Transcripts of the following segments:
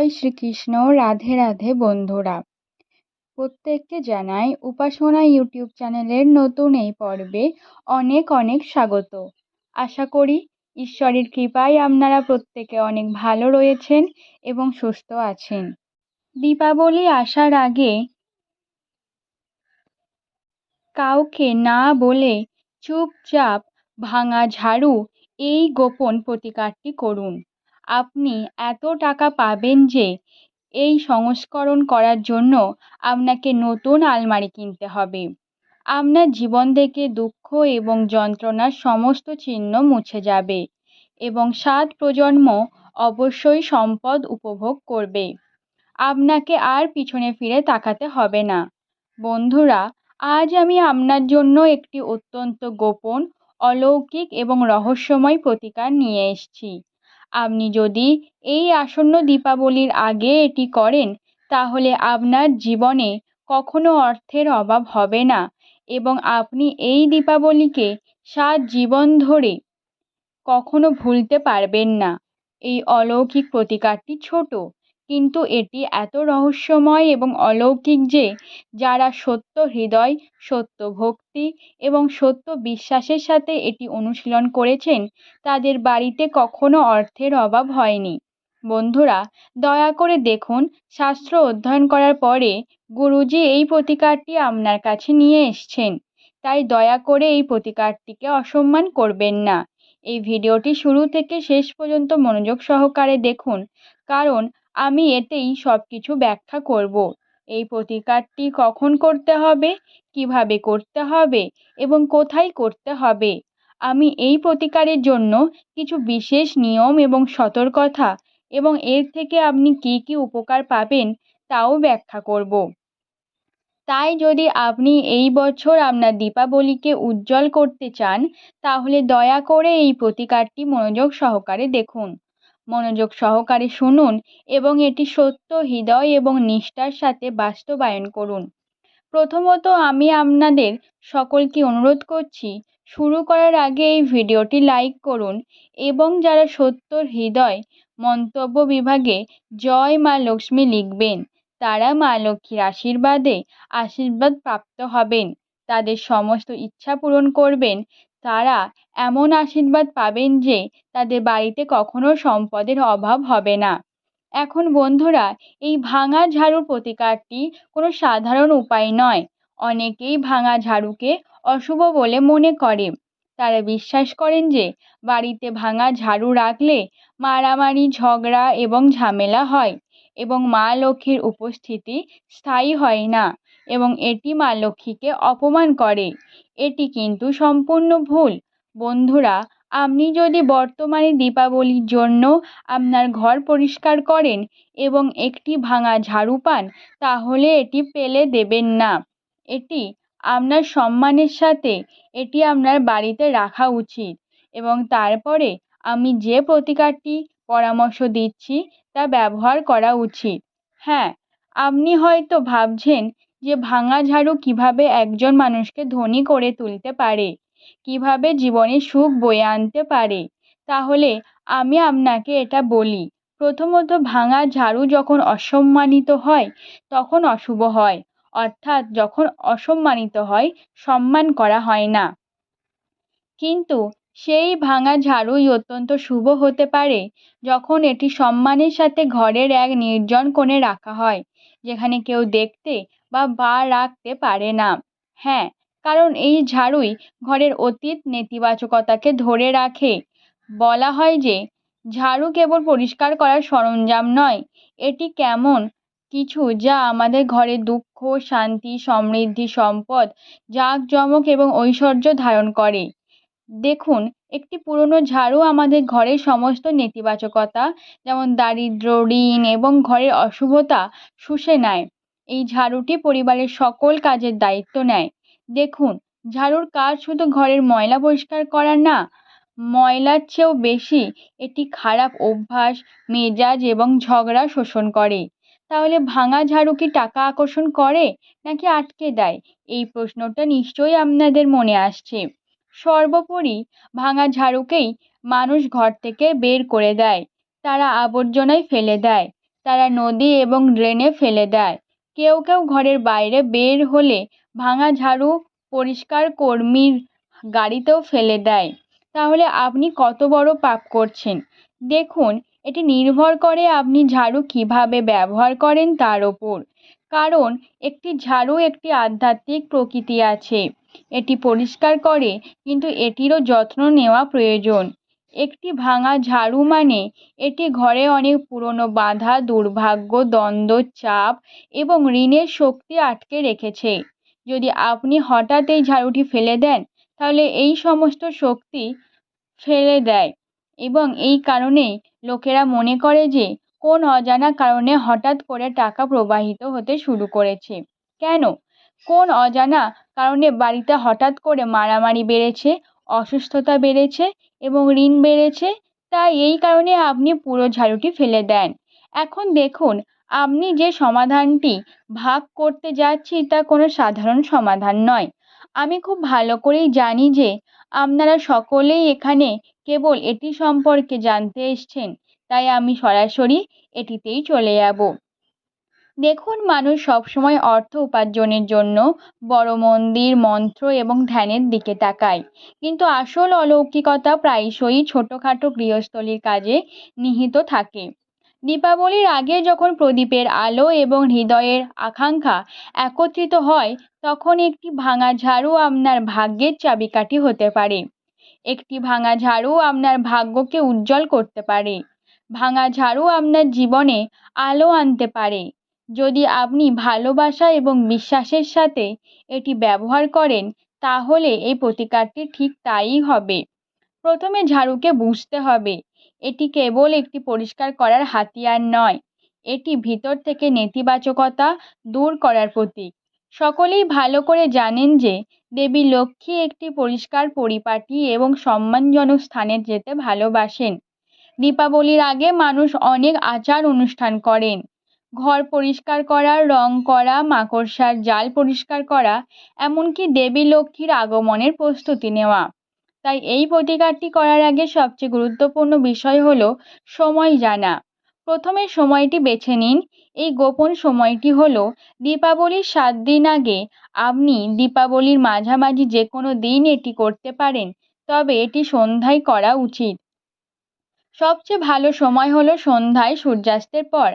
জয় শ্রীকৃষ্ণ, রাধে রাধে বন্ধুরা। প্রত্যেককে জানাই উপাসনা ইউটিউব চ্যানেলের নতুন এই পর্বে অনেক অনেক স্বাগত। আশা করি ঈশ্বরের কৃপায় আপনারা প্রত্যেকে অনেক ভালো রয়েছেন এবং সুস্থ আছেন। দীপাবলি আসার আগে কাউকে না বলে চুপচাপ ভাঙা ঝাড়ু এই গোপন প্রতিকারটি করুন। আপনি এত টাকা পাবেন যে এই সংস্করণ করার জন্য আপনাকে নতুন আলমারি কিনতে হবে। আপনার জীবন থেকে দুঃখ এবং যন্ত্রণার সমস্ত চিহ্ন মুছে যাবে এবং সাত প্রজন্ম অবশ্যই সম্পদ উপভোগ করবে। আপনাকে আর পিছনে ফিরে তাকাতে হবে না। বন্ধুরা, আজ আমি আপনার জন্য একটি অত্যন্ত গোপন, অলৌকিক এবং রহস্যময় প্রতিকার নিয়ে এসেছি। আপনি যদি এই আসন্ন দীপাবলির আগে এটি করেন, তাহলে আপনার জীবনে কখনো অর্থের অভাব হবে না এবং আপনি এই দীপাবলিকে সাত জীবন ধরে কখনো ভুলতে পারবেন না। এই অলৌকিক প্রতিকারটি ছোট। কিন্তু এটি এত রহস্যময় এবং অলৌকিক যে, যারা সত্য হৃদয়, সত্য ভক্তি এবং সত্য বিশ্বাসের সাথে এটি অনুশীলন করেছেন, তাদের বাড়িতে কখনো অর্থের অভাব হয়নি। বন্ধুরা, দয়া করে দেখুন, শাস্ত্র অধ্যয়ন করার পরে গুরুজি এই প্রতিকারটি আপনার কাছে নিয়ে এসছেন। তাই দয়া করে এই প্রতিকারটিকে অসম্মান করবেন না। এই ভিডিওটি শুরু থেকে শেষ পর্যন্ত মনোযোগ সহকারে দেখুন, কারণ আমি এতেই সব কিছু ব্যাখ্যা করব। এই প্রতিকারটি কখন করতে হবে? কীভাবে করতে হবে? এবং কোথায় করতে হবে? আমি এই প্রতিকারের জন্য কিছু বিশেষ নিয়ম এবং সতর্কতা এবং এর থেকে আপনি কী কী উপকার পাবেন তাও ব্যাখ্যা করব। তাই যদি আপনি এই বছর আপনার দীপাবলিকে উজ্জ্বল করতে চান, তাহলে দয়া করে এই প্রতিকারটি মনোযোগ সহকারে দেখুন। মনোযোগ সহকারে শুনুন এবং এটি সত্য, হৃদয় এবং নিষ্ঠার সাথে বাস্তবায়ন করুন। প্রথমত আমি আপনাদের সকলকে অনুরোধ করছি, শুরু করার আগে এই ভিডিওটি লাইক করুন এবং যারা সত্যর হৃদয়, মন্তব্য বিভাগে জয় মা লক্ষ্মী লিখবেন, তারা মা লক্ষ্মীর আশীর্বাদে আশীর্বাদ প্রাপ্ত হবেন। তাদের সমস্ত ইচ্ছা পূরণ করবেন তারা এমন আশীর্বাদ পাবেন যে তাদের বাড়িতে কখনো সম্পদের অভাব হবে না। এখন বন্ধুরা, এই ভাঙা ঝাড়ুর প্রতিকারটি কোনো সাধারণ উপায় নয়। অনেকেই ভাঙা ঝাড়ুকে অশুভ বলে মনে করে। তারা বিশ্বাস করেন যে বাড়িতে ভাঙা ঝাড়ু রাখলে মারামারি, ঝগড়া এবং ঝামেলা হয় এবং মা লক্ষ্মীর উপস্থিতি স্থায়ী হয় না। এবং এটি মা লক্ষ্মীকে অপমান করে। এটি কিন্তু সম্পূর্ণ ভুল। বন্ধুরা, আপনি যদি বর্তমানে দীপাবলির জন্য আপনার ঘর পরিষ্কার করেন এবং একটি ভাঙা ঝাড়ু পান, তাহলে এটি ফেলে দেবেন না। এটি আপনার সম্মানের সাথে, এটি আপনার বাড়িতে রাখা উচিত। এবং তারপরে আমি যে প্রতিকারটি পরামর্শ দিচ্ছি, তা ব্যবহার করা উচিত। হ্যাঁ আপনি হয়তো ভাবছেন যে ভাঙা ঝাড়ু কীভাবে একজন মানুষকে ধনী করে তুলতে পারে, কীভাবে জীবনে সুখ বয়ে আনতে পারে, তাহলে আমি আপনাকে এটা বলি। প্রথমত ভাঙা ঝাড়ু যখন অসম্মানিত হয়, তখন অশুভ হয়। অর্থাৎ যখন অসম্মানিত হয়, সম্মান করা হয় না। কিন্তু সেই ভাঙা ঝাড়ুই অত্যন্ত শুভ হতে পারে যখন এটি সম্মানের সাথে ঘরের এক নির্জন কোণে রাখা হয়, যেখানে কেউ দেখতে বা বা রাখতে পারে না। হ্যাঁ কারণ এই ঝাড়ুই ঘরের অতীত নেতিবাচকতাকে ধরে রাখে। বলা হয় যে, ঝাড়ু কেবল পরিষ্কার করার সরঞ্জাম নয়, এটি কেমন কিছু যা আমাদের ঘরে দুঃখ, শান্তি, সমৃদ্ধি, সম্পদ, জাঁকজমক এবং ঐশ্বর্য ধারণ করে। দেখুন, একটি পুরনো ঝাড়ু আমাদের ঘরের সমস্ত নেতিবাচকতা, যেমন দারিদ্র ঋণ এবং ঘরের অশুভতা শুষে নেয়। এই ঝাড়ুটি পরিবারের সকল কাজের দায়িত্ব নেয়। দেখুন, ঝাড়ুর কাজ শুধু ঘরের ময়লা পরিষ্কার করা না, ময়লার চেয়েও বেশি এটি খারাপ অভ্যাস, মেজাজ এবং ঝগড়া শোষণ করে। তাহলে ভাঙা ঝাড়ু কি টাকা আকর্ষণ করে নাকি আটকে দেয়? এই প্রশ্নটা নিশ্চয়ই আপনাদের মনে আসছে। সর্বোপরি ভাঙা ঝাড়ুকেই মানুষ ঘর থেকে বের করে দেয়। তারা আবর্জনায় ফেলে দেয়। তারা নদী এবং ড্রেনে ফেলে দেয়। কেউ কেউ ঘরের বাইরে বের হলে ভাঙা ঝাড়ু পরিষ্কার কর্মীর গাড়িতেও ফেলে দেয়। তাহলে আপনি কত বড় পাপ করছেন? দেখুন, এটি নির্ভর করে আপনি ঝাড়ু কীভাবে ব্যবহার করেন তার ওপর। কারণ, একটি ঝাড়ু একটি আধ্যাত্মিক প্রকৃতি আছে। এটি পরিষ্কার করে, কিন্তু এটিরও যত্ন নেওয়া প্রয়োজন। একটি ভাঙা ঝাড়ু মানে এটি ঘরে অনেক পুরনো বাধা, দুর্ভাগ্য, দ্বন্দ্ব, চাপ এবং ঋণের শক্তি আটকে রেখেছে। যদি আপনি হঠাৎ এই ঝাড়ুটি ফেলে দেন, তাহলে এই সমস্ত শক্তি ফেলে দেয় এবং এই কারণেই লোকেরা মনে করে যে কোন অজানা কারণে হঠাৎ করে টাকা প্রবাহিত হতে শুরু করেছে। কেন? কোন অজানা কারণে বাড়িতে হঠাৎ করে মারামারি বেড়েছে অসুস্থতা বেড়েছে এবং ঋণ বেড়েছে, তাই এই কারণে আপনি পুরো ঝাড়ুটি ফেলে দেন। এখন দেখুন, আপনি যে সমাধানটি ভাগ করতে যাচ্ছি তা কোনো সাধারণ সমাধান নয়। আমি খুব ভালো করেই জানি যে আপনারা সকলেই এখানে কেবল এটি সম্পর্কে জানতে এসছেন, তাই আমি সরাসরি এটিতেই চলে যাব। দেখুন মানুষ সবসময় অর্থ উপার্জনের জন্য বড় মন্দির, মন্ত্র এবং ধ্যানের দিকে তাকায়। কিন্তু আসল অলৌকিকতা প্রায়শই ছোটোখাটো গৃহস্থলীর কাজে নিহিত থাকে। দীপাবলির আগে যখন প্রদীপের আলো এবং হৃদয়ের আকাঙ্ক্ষা একত্রিত হয়, তখন একটি ভাঙা ঝাড়ু আপনার ভাগ্যের চাবিকাঠি হতে পারে। একটি ভাঙা ঝাড়ু আপনার ভাগ্যকে উজ্জ্বল করতে পারে। ভাঙা ঝাড়ু আপনার জীবনে আলো আনতে পারে। যদি আপনি ভালোবাসা এবং বিশ্বাসের সাথে এটি ব্যবহার করেন, তাহলে এই প্রতিকারটি ঠিক তাই হবে। প্রথমে ঝাড়ুকে বুঝতে হবে। এটি কেবল একটি পরিষ্কার করার হাতিয়ার নয়, এটি ভিতর থেকে নেতিবাচকতা দূর করার প্রতীক। সকলেই ভালো করে জানেন যে দেবী লক্ষ্মী একটি পরিষ্কার পরিপাটি এবং সম্মানজনক স্থানে যেতে ভালোবাসেন। দীপাবলির আগে মানুষ অনেক আচার অনুষ্ঠান করেন। ঘর পরিষ্কার করা, রং করা, মাকড়সার জাল পরিষ্কার করা, এমনকি দেবী লক্ষ্মীর আগমনের প্রস্তুতি নেওয়া। তাই এই প্রতিকারটি করার আগে সবচেয়ে গুরুত্বপূর্ণ বিষয় হলো সময় জানা। প্রথমে সময়টি বেছে নিন। এই গোপন সময়টি হলো দীপাবলির সাত দিন আগে। আপনি দীপাবলির মাঝামাঝি যে কোনো দিন এটি করতে পারেন, তবে এটি সন্ধ্যায় করা উচিত। সবচেয়ে ভালো সময় হলো সন্ধ্যায় সূর্যাস্তের পর।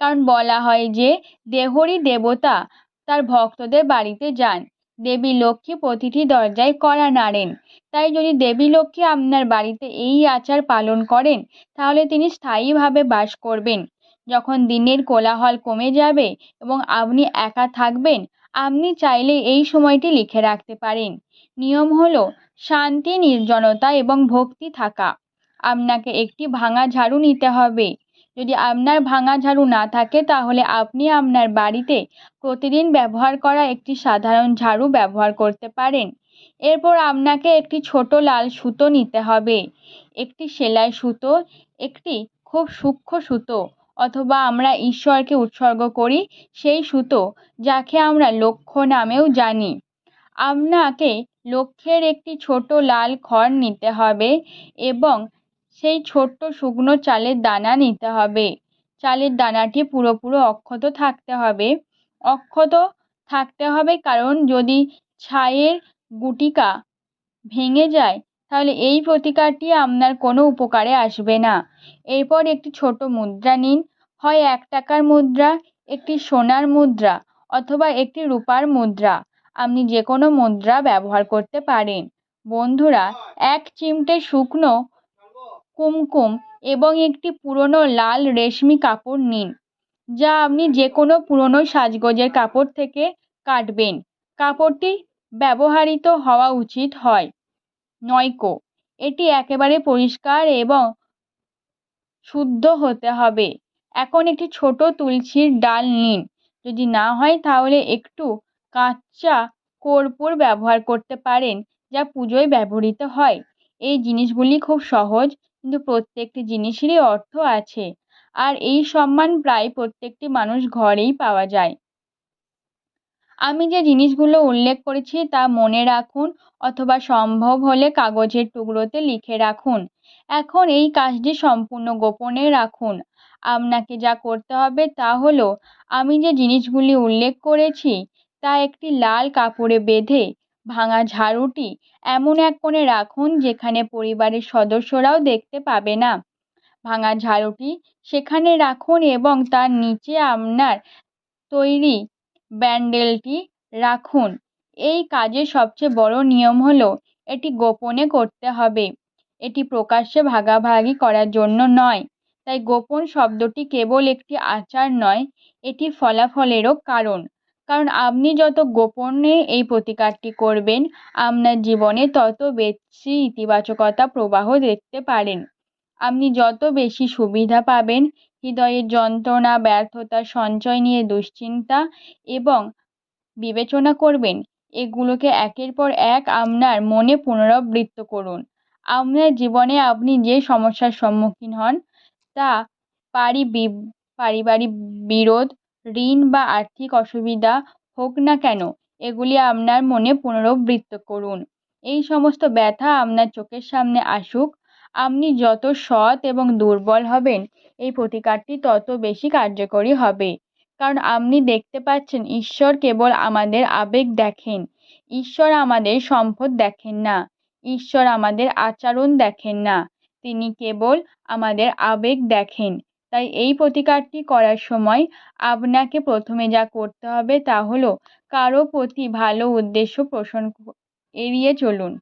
কারণ বলা হয় যে দেহরী দেবতা তার ভক্তদের বাড়িতে যান। দেবী লক্ষ্মী প্রতিটি দরজায় কড়া নাড়েন। তাই যদি দেবী লক্ষ্মী আপনার বাড়িতে এই আচার পালন করেন, তাহলে তিনি স্থায়ীভাবে বাস করবেন। যখন দিনের কোলাহল কমে যাবে এবং আপনি একা থাকবেন, আপনি চাইলে এই সময়টি লিখে রাখতে পারেন। নিয়ম হলো, শান্তি, নির্জনতা এবং ভক্তি থাকা। আপনাকে একটি ভাঙা ঝাড়ু নিতে হবে। যদি আপনার ভাঙা ঝাড়ু না থাকে, তাহলে আপনি আপনার বাড়িতে প্রতিদিন ব্যবহার করা একটি সাধারণ ঝাড়ু ব্যবহার করতে পারেন। এরপর আপনাকে একটি ছোট লাল সুতো নিতে হবে। একটি সেলাই সুতো, একটি খুব সূক্ষ্ম সুতো, অথবা আমরা ঈশ্বরকে উৎসর্গ করি সেই সুতো, যাকে আমরা লক্ষ্য নামেও জানি। আপনাকে লক্ষ্যের একটি ছোট লাল খড় নিতে হবে এবং সেই ছোট্ট শুকনো চালের দানা নিতে হবে। চালের দানাটি পুরোপুরো অক্ষত থাকতে হবে। অক্ষত থাকতে হবে কারণ যদি ছাইয়ের গুটিকা ভেঙে যায়, তাহলে এই প্রতিকারটি আপনার কোনো উপকারে আসবে না। এরপর একটি ছোট মুদ্রা নিন। হয় এক টাকার মুদ্রা, একটি সোনার মুদ্রা অথবা একটি রূপার মুদ্রা। আপনি যে কোনো মুদ্রা ব্যবহার করতে পারেন। বন্ধুরা, এক চিমটে শুকনো কুমকুম এবং একটি পুরনো লাল রেশমি কাপড় নিন, যা আপনি যে কোনো পুরনো সাজগোজের কাপড় থেকে কাটবেন। কাপড়টি ব্যবহৃত হওয়া উচিত হয়। নয়কো, এটি একেবারে পরিষ্কার এবং শুদ্ধ হতে হবে। এখন একটি ছোট তুলসীর ডাল নিন। যদি না হয়, তাহলে একটু কাঁচা কর্পূর ব্যবহার করতে পারেন, যা পুজোয় ব্যবহৃত হয়। এই জিনিসগুলি খুব সহজ কিন্তু প্রত্যেকটি জিনিসেরই অর্থ আছে। আর এই সম্মান প্রায় প্রত্যেকটি মানুষ ঘরেই পাওয়া যায়। আমি যে জিনিসগুলো উল্লেখ করেছি তা মনে রাখুন অথবা সম্ভব হলে কাগজের টুকরোতে লিখে রাখুন। এখন এই কাজটি সম্পূর্ণ গোপনে রাখুন। আপনাকে যা করতে হবে তা হলো, আমি যে জিনিসগুলি উল্লেখ করেছি তা একটি লাল কাপড়ে বেঁধে ভাঙা ঝাড়ুটি এমন এক কোণে রাখুন যেখানে পরিবারের সদস্যরাও দেখতে পাবে না। ভাঙা ঝাড়ুটি সেখানে রাখুন এবং তার নিচে আপনার তৈরি ব্যান্ডেলটি রাখুন। এই কাজের সবচেয়ে বড় নিয়ম হলো, এটি গোপনে করতে হবে। এটি প্রকাশ্যে ভাগাভাগি করার জন্য নয়, তাই গোপন শব্দটি কেবল একটি আচার নয় এটি ফলাফলেরও কারণ। কারণ আপনি যত গোপনে এই প্রতিকারটি করবেন, আপনার জীবনে তত বেশি ইতিবাচকতা, প্রবাহ দেখতে পারেন। আপনি যত বেশি সুবিধা পাবেন, হৃদয়ের যন্ত্রণা, ব্যর্থতা, সঞ্চয় নিয়ে দুশ্চিন্তা এবং বিবেচনা করবেন, এগুলোকে একের পর এক আপনার মনে পুনরাবৃত্ত করুন। আপনার জীবনে আপনি যে সমস্যার সম্মুখীন হন, তা পারি পারিবারিক বিরোধ ঋণ বা আর্থিক অসুবিধা হোক না কেন, এগুলি আপনার মনে পুনরাবৃত্ত করুন। এই সমস্ত ব্যথা আপনার চোখের সামনে আসুক। আপনি যত সৎ এবং দুর্বল হবেন, এই প্রতিকারটি তত বেশি কার্যকরী হবে। কারণ আপনি দেখতে পাচ্ছেন, ঈশ্বর কেবল আমাদের আবেগ দেখেন। ঈশ্বর আমাদের সম্পদ দেখেন না। ঈশ্বর আমাদের আচরণ দেখেন না। তিনি কেবল আমাদের আবেগ দেখেন। তাই এই প্রতিকারটি করার সময় আপনাকে প্রথমে যা করতে হবে তা হলো কারও প্রতি ভালো উদ্দেশ্য পোষণ এড়িয়ে চলুন।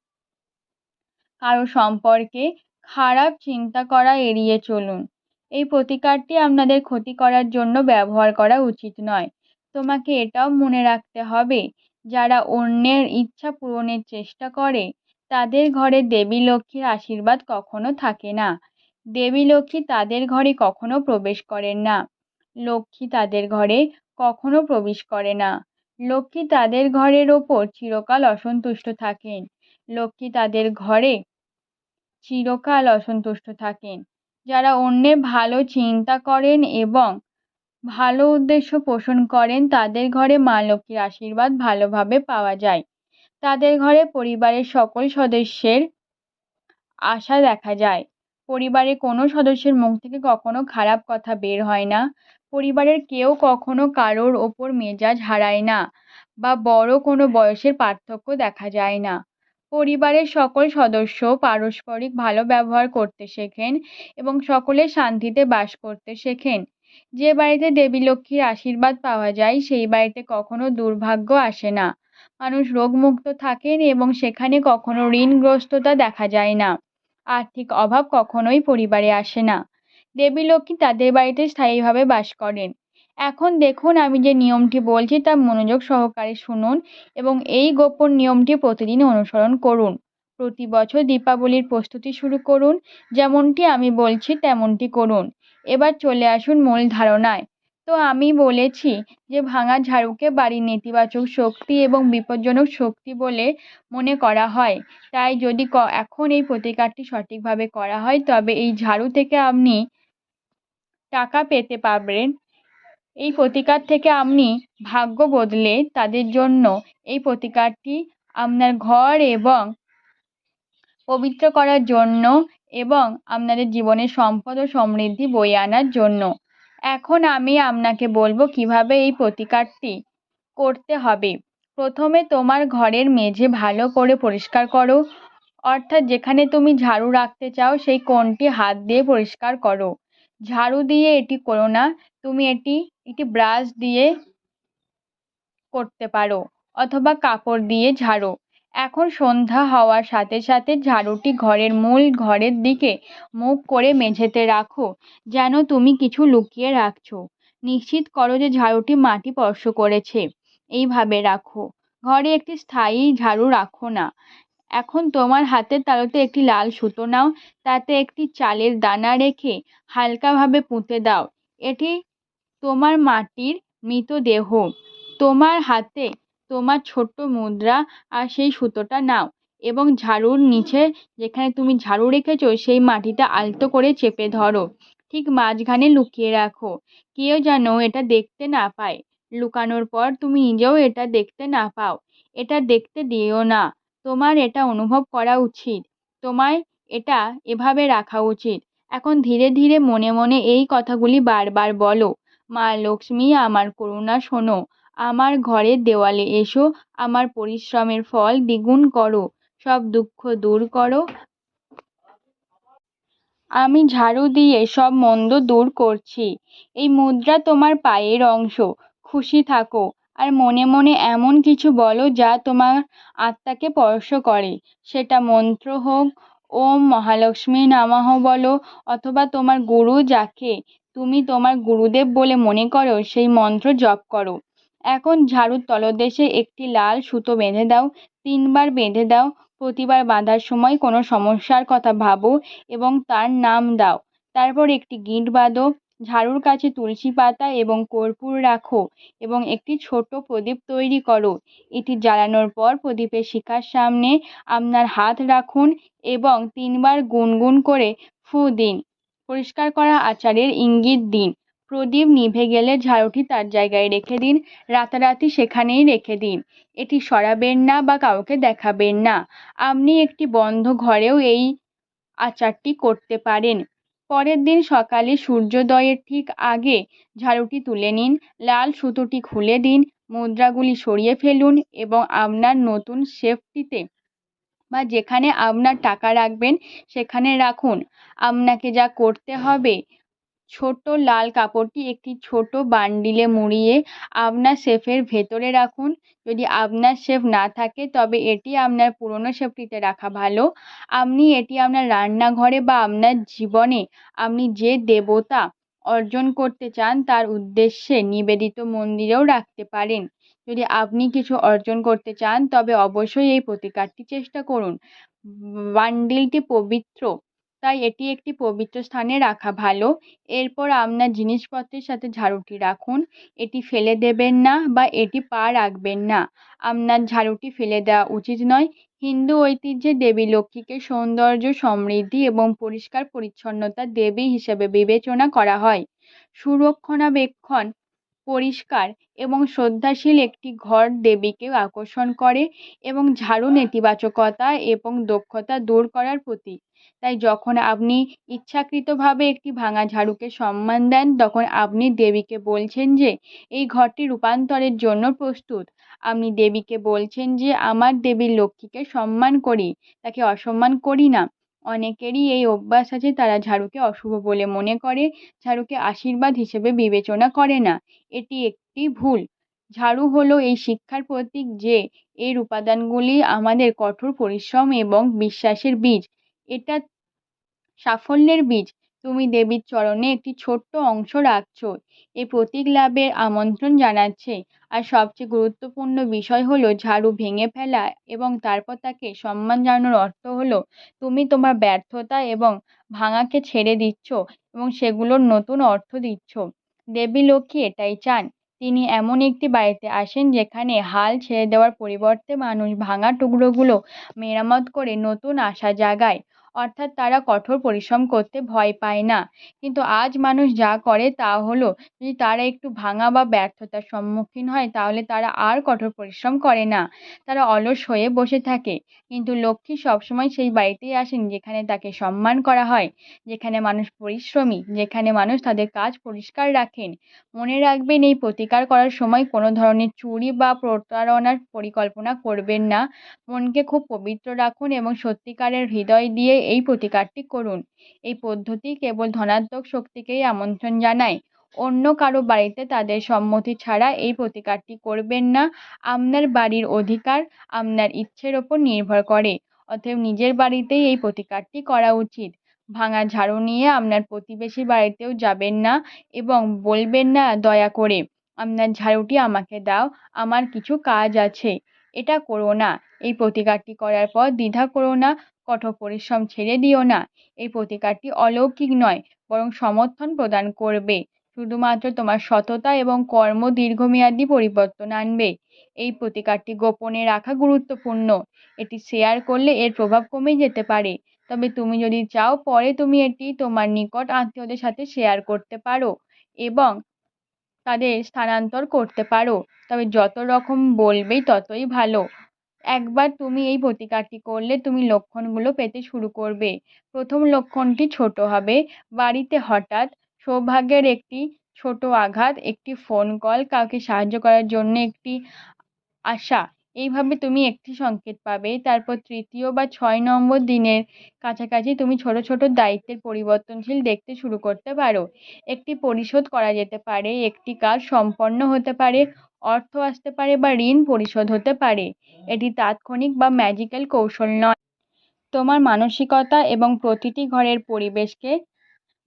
কারও সম্পর্কে খারাপ চিন্তা করা এড়িয়ে চলুন। এই প্রতিকারটি আপনাদের ক্ষতি করার জন্য ব্যবহার করা উচিত নয়। তোমাকে এটাও মনে রাখতে হবে, যারা অন্যের ইচ্ছা পূরণের চেষ্টা করে, তাদের ঘরে দেবী লক্ষ্মীর আশীর্বাদ কখনো থাকে না। দেবী লক্ষ্মী তাদের ঘরে কখনো প্রবেশ করেন না। লক্ষ্মী তাদের ঘরে কখনো প্রবেশ করে না। লক্ষ্মী তাদের ঘরের ওপর চিরকাল অসন্তুষ্ট থাকেন। লক্ষ্মী তাদের ঘরে চিরকাল অসন্তুষ্ট থাকেন। যারা অন্যের ভালো চিন্তা করেন এবং ভালো উদ্দেশ্য পোষণ করেন, তাদের ঘরে মা লক্ষ্মীর আশীর্বাদ ভালোভাবে পাওয়া যায়। তাদের ঘরে পরিবারের সকল সদস্যের আশা দেখা যায়। পরিবারের কোনো সদস্যের মুখ থেকে কখনো খারাপ কথা বের হয় না। পরিবারের কেউ কখনো কারোর ওপর মেজাজ হারায় না বা বড় কোনো বয়সের পার্থক্য দেখা যায় না। পরিবারের সকল সদস্য পারস্পরিক ভালো ব্যবহার করতে শেখেন এবং সকলে শান্তিতে বাস করতে শেখেন। যে বাড়িতে দেবী লক্ষ্মীর আশীর্বাদ পাওয়া যায়, সেই বাড়িতে কখনো দুর্ভাগ্য আসে না। মানুষ রোগমুক্ত থাকেন এবং সেখানে কখনো ঋণগ্রস্ততা দেখা যায় না। আর্থিক অভাব কখনোই পরিবারে আসে না। দেবী লক্ষ্মী তাদের বাড়িতে স্থায়ীভাবে বাস করেন। এখন দেখুন আমি যে নিয়মটি বলছি তা মনোযোগ সহকারে শুনুন এবং এই গোপন নিয়মটি প্রতিদিন অনুসরণ করুন। প্রতি বছর দীপাবলির প্রস্তুতি শুরু করুন, যেমনটি আমি বলছি তেমনটি করুন। এবার চলে আসুন মূল ধারণায়। তো আমি বলেছি যে ভাঙা ঝাড়ুকে বাড়ির নেতিবাচক শক্তি এবং বিপজ্জনক শক্তি বলে মনে করা হয়। তাই যদি ক, এখন এই প্রতিকারটি সঠিকভাবে করা হয়, তবে এই ঝাড়ু থেকে আপনি টাকা পেতে পারবেন। এই প্রতিকার থেকে আপনি ভাগ্য বদলে তাদের জন্য এই প্রতিকারটি আপনার ঘর এবং পবিত্র করার জন্য এবং আপনাদের জীবনে সম্পদ ও সমৃদ্ধি বয়ে আনার জন্য। এখন আমি আপনাকে বলব কীভাবে এই প্রতিকারটি করতে হবে। প্রথমে তোমার ঘরের মেঝে ভালো করে পরিষ্কার করো। অর্থাৎ যেখানে তুমি ঝাড়ু রাখতে চাও, সেই কোণটি হাত দিয়ে পরিষ্কার করো। ঝাড়ু দিয়ে এটি করো না, তুমি এটি, একটি ব্রাশ দিয়ে করতে পারো, অথবা কাপড় দিয়ে ঝাড়ো। এখন সন্ধ্যা হওয়ার সাথে সাথে ঝাড়ুটি ঘরের মূল ঘরের দিকে মুখ করে মেঝেতে রাখো, যেন তুমি কিছু লুকিয়ে রাখছো। নিশ্চিত করো যে ঝাড়ুটি মাটি স্পর্শ করেছে। এইভাবে রাখো। ঘরে একটি স্থায়ী ঝাড়ু রাখো না। এখন তোমার হাতের তালুতে একটি লাল সুতো নাও, তাতে একটি চালের দানা রেখে হালকাভাবে পুঁতে দাও। এটি তোমার মাটির মৃতদেহ। তোমার হাতে তোমার ছোট্ট মুদ্রা আর সেই সুতোটা নাও এবং ঝাড়ুর নিচে যেখানে তুমি ঝাড়ু রেখেছো সেই মাটিটা আলতো করে চেপে ধরো। ঠিক মাঝখানে লুকিয়ে রাখো। কেউ যেন এটা দেখতে না পায়। লুকানোর পর তুমি নিজেও এটা দেখতে না পাও। এটা দেখতে দিও না। তোমার এটা অনুভব করা উচিত। তোমায় এটা এভাবে রাখা উচিত। এখন ধীরে ধীরে মনে মনে এই কথাগুলি বারবার বলো। মা লক্ষ্মী, আমার করুণা শোনো। আমার ঘরের দেওয়ালে এসো, আমার পরিশ্রমের ফল দ্বিগুণ করো, সব দুঃখ দূর করো। আমি ঝাড়ু দিয়ে সব মন্দ দূর করছি। এই মুদ্রা তোমার পায়ের অংশ, খুশি থাকো। আর মনে মনে এমন কিছু বলো যা তোমার আত্মাকে স্পর্শ করে। সেটা মন্ত্র হোক, ওম মহালক্ষ্মী নামাহ বলো, অথবা তোমার গুরু যাকে তুমি তোমার গুরুদেব বলে মনে করো, সেই মন্ত্র জপ করো। এখন ঝাড়ুর তলদেশে একটি লাল সুতো বেঁধে দাও, তিনবার বেঁধে দাও, প্রতিবার বাঁধার সময় কোনো সমস্যার কথা ভাবো এবং তার নাম দাও। তারপর একটি গিঁট বাঁধো, ঝাড়ুর কাছে তুলসী পাতা এবং কর্পূর রাখো এবং একটি ছোট প্রদীপ তৈরি করো। এটি জ্বালানোর পর প্রদীপের শিখার সামনে আপনার হাত রাখুন এবং তিনবার গুনগুন করে ফুঁ দিন। পরিষ্কার করা আচারের ইঙ্গিত দিন। প্রদীপ নিভে গেলে ঝাড়ুটি তার জায়গায় রেখে দিন, রাতারাতি সেখানেই রেখে দিন। এটি সরাবেন না বা কাউকে দেখাবেন না। আপনি একটি বন্ধ ঘরেও এই আচারটি করতে পারেন। পরের দিন সকালে সূর্যোদয়ের ঠিক আগে ঝাড়ুটি তুলে নিন, লাল সুতোটি খুলে দিন, মুদ্রাগুলি সরিয়ে ফেলুন এবং আপনার নতুন সেফটিতে বা যেখানে আপনার টাকা রাখবেন সেখানে রাখুন। আপনাকে যা করতে হবে ছোট লাল কাপড়টি একটি ছোট বান্ডিলে মুড়িয়ে আপনার সেফের ভেতরে রাখুন। যদি আপনার সেফ না থাকে, তবে এটি আপনার পুরনো সেফটিতে রাখা ভালো। আপনি এটি আপনার রান্নাঘরে বা আপনার জীবনে আপনি যে দেবতা অর্জন করতে চান, তার উদ্দেশ্যে নিবেদিত মন্দিরেও রাখতে পারেন। যদি আপনি কিছু অর্জন করতে চান, তবে অবশ্যই এই প্রতিকারটি চেষ্টা করুন। বান্ডিলটি পবিত্র তাই এটি একটি পবিত্র স্থানে রাখা ভালো। এরপর আপনার জিনিসপত্রের সাথে ঝাড়ুটি রাখুন। এটি ফেলে দেবেন না বা এটি পা রাখবেন না। আপনার ঝাড়ুটি ফেলে দেওয়া উচিত নয়। হিন্দু ঐতিহ্যে দেবী লক্ষ্মীকে সৌন্দর্য, সমৃদ্ধি এবং পরিষ্কার পরিচ্ছন্নতার দেবী হিসেবে বিবেচনা করা হয়। সুরক্ষণাবেক্ষণ পরিষ্কার এবং শ্রদ্ধাশীল একটি ঘর দেবীকে আকর্ষণ করে এবং ঝাড়ু নেতিবাচকতা এবং দক্ষতা দূর করার প্রতীক। তাই যখন আপনি ইচ্ছাকৃতভাবে একটি ভাঙা ঝাড়ুকে সম্মান দেন, তখন আপনি দেবীকে বলছেন যে, এই ঘরটি রূপান্তরের জন্য প্রস্তুত। আপনি দেবীকে বলছেন যে, আমার দেবী লক্ষ্মীকে সম্মান করি, তাকে অসম্মান করি না। অনেকেরই এই অভ্যাস আছে, তারা ঝাড়ুকে অশুভ বলে মনে করে, ঝাড়ুকে আশীর্বাদ হিসেবে বিবেচনা করে না। এটি একটি ভুল। ঝাড়ু হলো এই শিক্ষার প্রতীক যে, এর উপাদানগুলি আমাদের কঠোর পরিশ্রম এবং বিশ্বাসের বীজ। এটা সাফল্যের বীজ। তুমি দেবীর চরণে একটি ছোট্ট অংশ রাখছো। এই প্রতীক লাভের আমন্ত্রণ জানাচ্ছে। আর সবচেয়ে গুরুত্বপূর্ণ বিষয় হলো ঝাড়ু ভেঙে ফেলা এবং তারপর তাকে সম্মান জানানোর অর্থ হলো তুমি তোমার ব্যর্থতা এবং ভাঙাকে ছেড়ে দিচ্ছ এবং সেগুলোর নতুন অর্থ দিচ্ছ। দেবী লক্ষ্মী এটাই চান। তিনি এমন একটি বাড়িতে আসেন যেখানে হাল ছেড়ে দেওয়ার পরিবর্তে মানুষ ভাঙা টুকরোগুলো মেরামত করে নতুন আশা জাগায়। অর্থাৎ তারা কঠোর পরিশ্রম করতে ভয় পায় না। কিন্তু আজ মানুষ যা করে তা হলো, যদি তারা একটু ভাঙা বা ব্যর্থতার সম্মুখীন হয়, তাহলে তারা আর কঠোর পরিশ্রম করে না। তারা অলস হয়ে বসে থাকে। কিন্তু লক্ষ্মী সবসময় সেই বাড়িতেই আসেন, যেখানে তাকে সম্মান করা হয়, যেখানে মানুষ পরিশ্রমী, যেখানে মানুষ তাদের কাজ পরিষ্কার রাখেন। মনে রাখবেন, এই প্রতিকার করার সময় কোনো ধরনের চুরি বা প্রতারণার পরিকল্পনা করবেন না। মনকে খুব পবিত্র রাখুন এবং সত্যিকারের হৃদয় দিয়ে এই প্রতিকারটি করুন। এই পদ্ধতি কেবল ধনাত্মক শক্তিকেই আমন্ত্রণ জানায়। অন্য কারও বাড়িতে তাদের সম্মতি ছাড়া এই প্রতিকারটি করবেন না। আপনার বাড়ির অধিকার আপনার ইচ্ছের ওপর নির্ভর করে, অতএব নিজের বাড়িতেই এই প্রতিকারটি করা উচিত। ভাঙা ঝাড়ু নিয়ে আপনার প্রতিবেশীর বাড়িতেও যাবেন না এবং বলবেন না, দয়া করে, আপনার ঝাড়ুটি আমাকে দাও, আমার কিছু কাজ আছে। এটা করো না। এই প্রতিকারটি করার পর দ্বিধা করো না, কঠোর পরিশ্রম ছেড়ে দিও না। এই প্রতিকারটি অলৌকিক নয়, বরং সমর্থন প্রদান করবে। শুধুমাত্র তোমার সততা এবং কর্ম দীর্ঘমেয়াদী পরিবর্তন আনবে। এই প্রতিকারটি গোপনে রাখা গুরুত্বপূর্ণ। এটি শেয়ার করলে এর প্রভাব কমে যেতে পারে। তবে তুমি যদি চাও পরে তুমি এটি তোমার নিকট আত্মীয়দের সাথে শেয়ার করতে পারো এবং তাদের স্থানান্তর করতে পারো। তবে যত রকম বলবে ততই ভালো। একবার তুমি এই প্রতিকারটি করলে তুমি লক্ষণগুলো পেতে শুরু করবে। প্রথম লক্ষণটি ছোট হবে। বাড়িতে হঠাৎ সৌভাগ্যের একটি ছোট আঘাত, একটি ফোন কল কাউকে সাহায্য করার জন্য একটি আশা এইভাবে তুমি একটি সংকেত পাবে। তারপর তৃতীয় বা ছয় নম্বর দিনের কাছাকাছি তুমি ছোট ছোট দায়িত্বের পরিবর্তনশীল দেখতে শুরু করতে পারো। একটি পরিশোধ করা যেতে পারে, একটি কাজ সম্পন্ন হতে পারে, অর্থ আসতে পারে বা ঋণ পরিশোধ হতে পারে। এটি তাৎক্ষণিক বা ম্যাজিক্যাল কৌশল নয়। তোমার মানসিকতা এবং প্রতিটি ঘরের পরিবেশকে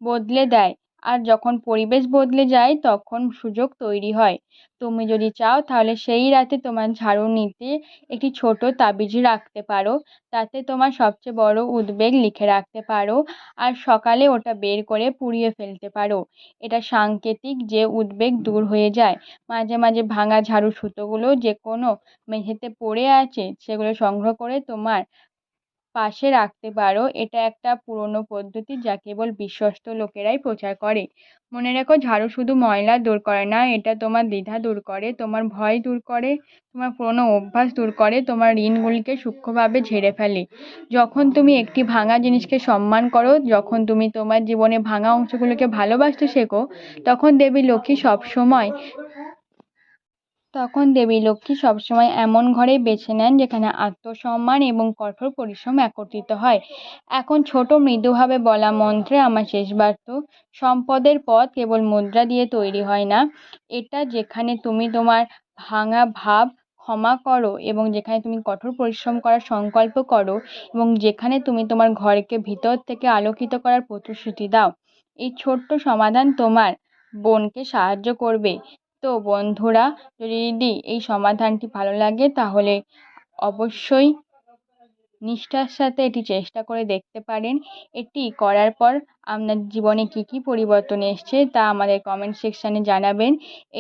বদলে দেয়। আর যখন পরিবেশ বদলে যায়, তখন সুযোগ তৈরি হয়। তুমি যদি চাও, তাহলে সেই রাতে তোমার ঝাড়ু নিতে একটি ছোট তাবিজ রাখতে পারো। তাতে তোমার সবচেয়ে বড় উদ্বেগ লিখে রাখতে পারো আর সকালে ওটা বের করে পুড়িয়ে ফেলতে পারো। এটা সাংকেতিক যে উদ্বেগ দূর হয়ে যায়। মাঝে মাঝে ভাঙা ঝাড়ু সুতোগুলো যে কোনো মেঝেতে পড়ে আছে, সেগুলো সংগ্রহ করে তোমার পাশে রাখতে পারো। এটা একটা পুরনো পদ্ধতি যা কেবল বিশ্বস্ত লোকেরাই প্রচার করে। মনে রেখো, ঝাড়ু শুধু ময়লা দূর করে না, এটা তোমার দ্বিধা দূর করে, তোমার ভয় দূর করে, তোমার পুরনো অভ্যাস দূর করে, তোমার ঋণগুলিকে সূক্ষ্মভাবে ঝেড়ে ফেলে। যখন তুমি একটি ভাঙা জিনিসকে সম্মান করো, যখন তুমি তোমার জীবনে ভাঙা অংশগুলোকে ভালোবাসতে শেখো, তখন দেবী লক্ষ্মী সবসময় তখন দেবী লক্ষ্মী সবসময় এমন ঘরেই বেছে নেন যেখানে আত্মসম্মান এবং কঠোর পরিশ্রম একত্রিত হয়। এখন ছোট মৃদুভাবে বলা মন্ত্রে আমার শেষ বার্তা সম্পদের পথ কেবল মুদ্রা দিয়ে তৈরি হয় না। এটা যেখানে তুমি তোমার ভাঙা ভাব ক্ষমা করো এবং যেখানে তুমি কঠোর পরিশ্রম করার সংকল্প করো এবং যেখানে তুমি তোমার ঘরকে ভিতর থেকে আলোকিত করার প্রতিশ্রুতি দাও। এই ছোট্ট সমাধান তোমার বোনকে সাহায্য করবে। তো বন্ধুরা, যদি এই সমাধানটি ভালো লাগে, তাহলে অবশ্যই নিষ্ঠার সাথে এটি চেষ্টা করে দেখতে পারেন। এটি করার পর আপনার জীবনে কী কী পরিবর্তন এসছে, তা আমাদের কমেন্ট সেকশানে জানাবেন।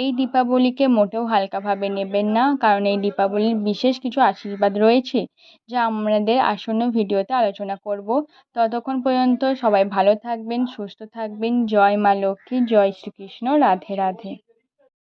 এই দীপাবলিকে মোটেও হালকাভাবে নেবেন না, কারণ এই দীপাবলির বিশেষ কিছু আশীর্বাদ রয়েছে, যা আমাদের আসন্ন ভিডিওতে আলোচনা করব। ততক্ষণ পর্যন্ত সবাই ভালো থাকবেন, সুস্থ থাকবেন। জয় মা লক্ষ্মী, জয় শ্রীকৃষ্ণ। রাধে রাধে।